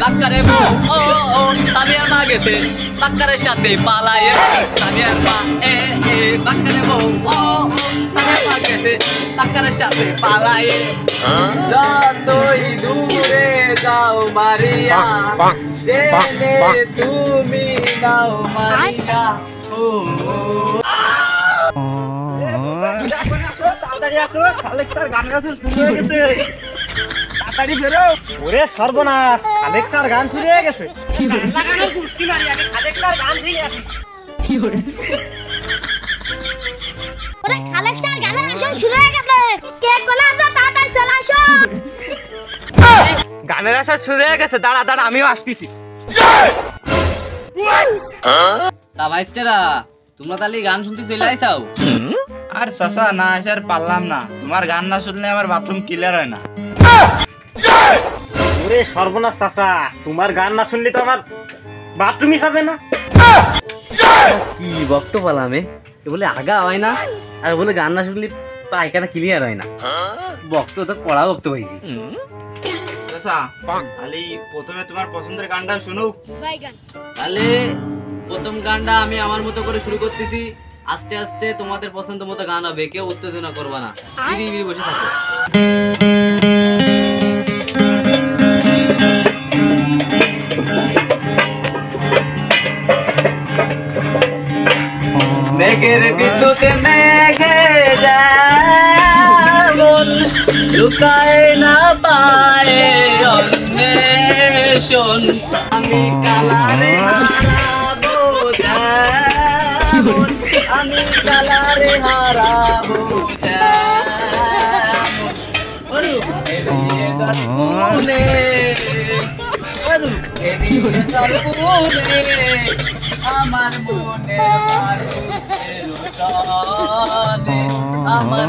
বাক্কারে বউ ও ও সামিয়ার মা গেছে বাক্কারের সাথে পালায়ে সামিয়ার মা এ এ বাক্কারে বউ ও ও সামিয়ার মা গেছে বাক্কারের সাথে পালায়ে যতই দূরে যাও মারিয়া জেনে তুমি নাও মারিয়া ও তাড়াতাড়ি আসো কালেক্টার গান গাছ শুরু হয়ে গেছে তাড়াতাড়ি বেরো। ওরে সর্বনাশ কালেক্টার গান গেছে। লাগানো কুস্তি মারি আগে কালেক্টার গান ঠিক আছে ওরে গানের আসন শুরু হয়ে গেছে। কেক বানাতে তাড়াতাড়ি চলে আসো। গানের শুরু হয়ে গেছে দাঁড়া দাঁড়া আমিও আসতেছি। তা ভাইস্টেরা তোমরা তাহলে গান শুনতে চলে আইসাও? আর চাচা না এসে আর পারলাম না। তোমার গান না শুনলে আমার বাথরুম ক্লিয়ার হয় না। ওরে সর্বনাশ চাচা তোমার গান না শুনলে তো আমার বাথরুম হিসাবে না। কি বক্ত পালামে এ? বলে আগা হয় না আর বলে গান না শুনলে পায়খানা ক্লিয়ার হয় না। বক্ত তো পড়া বক্ত হয়েছি। চাচা খালি প্রথমে তোমার পছন্দের গানটা শুনুক। তাহলে প্রথম গানটা আমি আমার মতো করে শুরু করতেছি। আস্তে আস্তে তোমাদের পছন্দ মতো গান হবে কেউ উত্তেজনা করবা না। ধীরে ধীরে বসে থাকো। লুকায় না পায় অন্বেষণ। আমি কালারে হারাবো আমার মনে আমার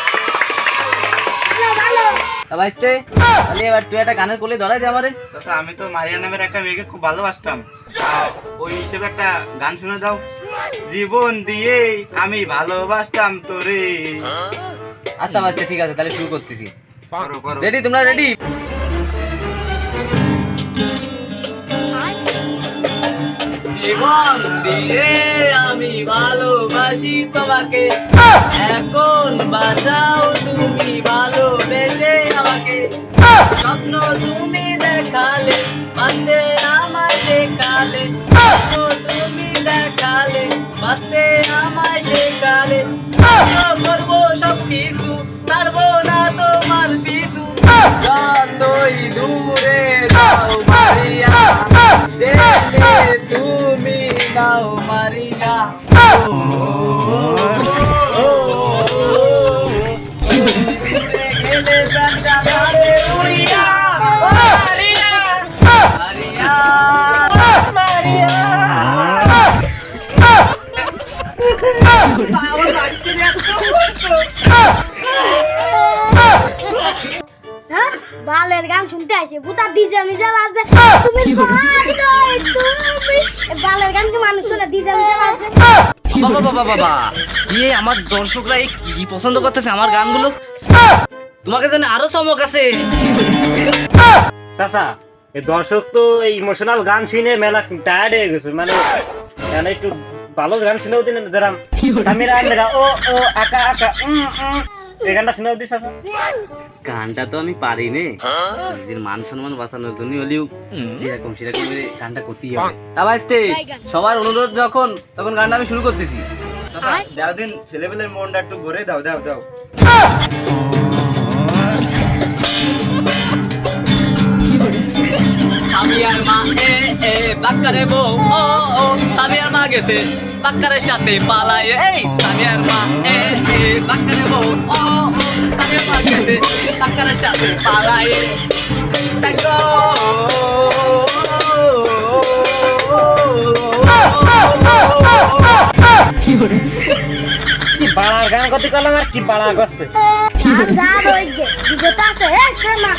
এবার তুই একটা গানের কোলে ধরাই দে আমারে। চাচা আমি তো মারিয়া নামের একটা মেয়েকে খুব ভালোবাসতাম। ওই হিসেবে একটা গান শুনে দাও। জীবন দিয়ে আমি ভালোবাসতাম তোরে। আচ্ছা ঠিক আছে তাহলে শুরু করতেছি। করো করো। রেডি তোমরা রেডি জীবন দিয়ে আমি ভালোবাসি তোমাকে। এখন বাঁচাও তুমি ভালোবেসে। আমাকে স্বপ্ন তুমি দেখালে বাঁচতে আমায় শেখালে তুমি দেখালে বাঁচতে আমায় শেখালে করব সব কিছু ছাড়বো না তোমার পিছু যতই দূরে যাও মারিয়া তুমি নাও মারিয়া বালের গান শুনতে আসে বুতা ডিজে মিজে বাজবে। তুমি বালের গান কি মানুষ শুনে ডিজে মিজে বাজবে। বাবা বাবা বাবা। ইয়ে আমার দর্শকরা এই কি পছন্দ করতেছে আমার গানগুলো? তোমাকে জন্য আরও চমক আছে। চাচা এই দর্শক তো এই ইমোশনাল গান শুনে মেলা টায়ার্ড হয়ে গেছে। মানে মানে একটু ভালো গান শুনেও দিন যারা মেরা মেরা ও ও আকা আকা উম উম। এই গানটা শুনেও দিস চাচা। গানটা তো আমি পারি নে। নিজের মান সম্মান বাঁচানোর জন্য হলেও যেরকম সেরকম গানটা করতেই হবে। তা বাজতে সবার অনুরোধ যখন তখন গানটা আমি শুরু করতেছি। দাও দিন ছেলেবেলের মনটা একটু ভরে দাও দাও দাও। এ বউ ও ও আমি আর মা গেছে। বাক্কারের সাথে পালায় এই আমি আর মা এ এ বাক্কারে বউ ও ও আমি আর মা গেছে। বাক্কারের সাথে পালায়। দেখো কি বাড়ার গান করতে করলাম আর কি পাড়া করছে? যা রই গে আছে এ কে না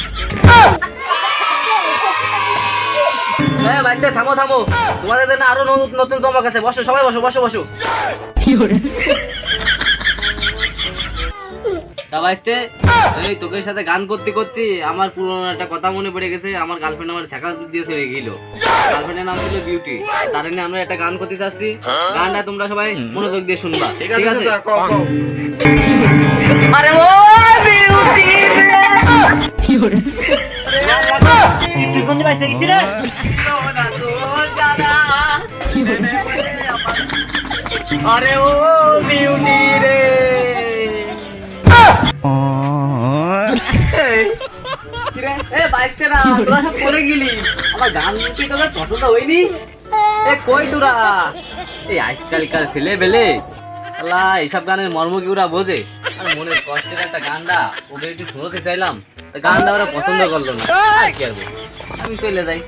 হ্যাঁ বাইতে থামো থামো। তোমাদের জন্য আরও নতুন নতুন চমক আছে। বসো সবাই বসো বসো বসো। তা বাইতে এই তোকে সাথে গান করতে করতে আমার পুরনো একটা কথা মনে পড়ে গেছে। আমার গার্লফ্রেন্ড আমার ছেঁকা দিয়ে চলে গেল। গার্লফ্রেন্ডের নাম ছিল বিউটি তার নিয়ে আমরা একটা গান করতে চাচ্ছি। গানটা তোমরা সবাই মনোযোগ দিয়ে শুনবা। ঠিক আছে আরে ও বিউটি তুই। আমার গান কি হয়নি? এ, কই তোরা? এই ছেলে বেলে আল্লাহ এইসব গানের মর্ম কি ওরা বোঝে আর মনের কষ্টের একটা গানটা ওকে একটু শুনতে চাইলাম গানটা ওরা পছন্দ করল না। আমি চলে যাই।